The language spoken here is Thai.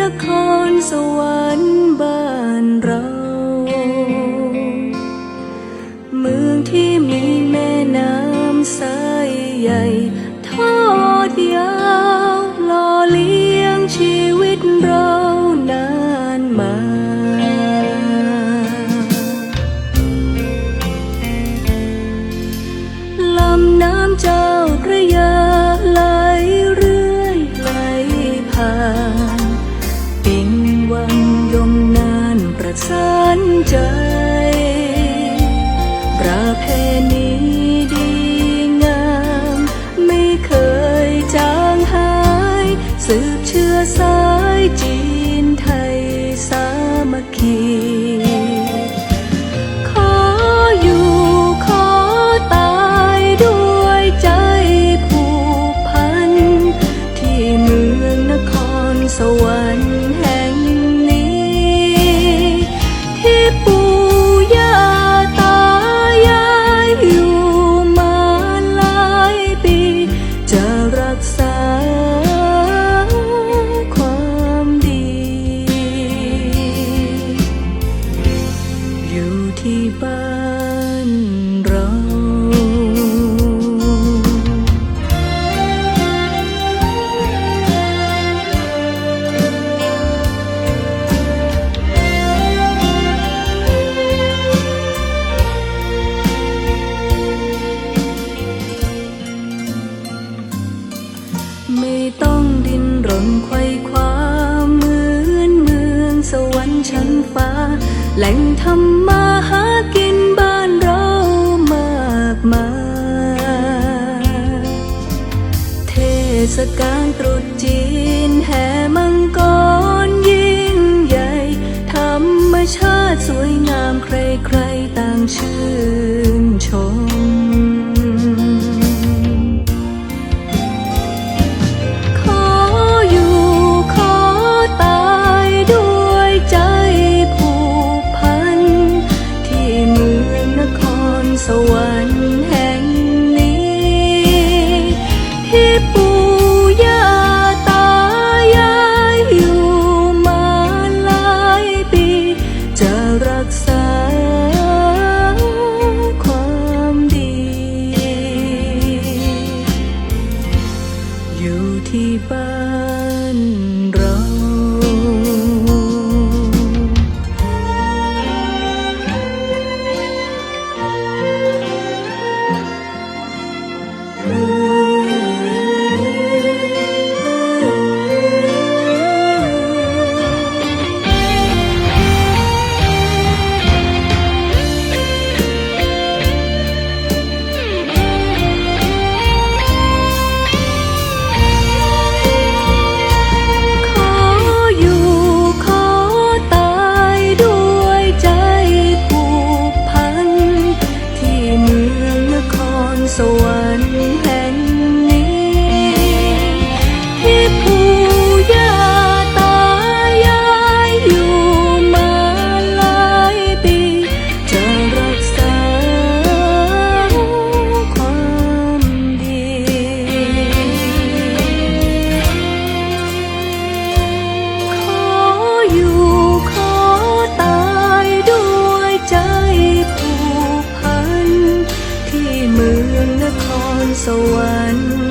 นครสวรรค์บ้านเรา aqui. ยชาติสวยงามใครๆต่างชื่นชม อยู่ที่บ้าน สวรรค์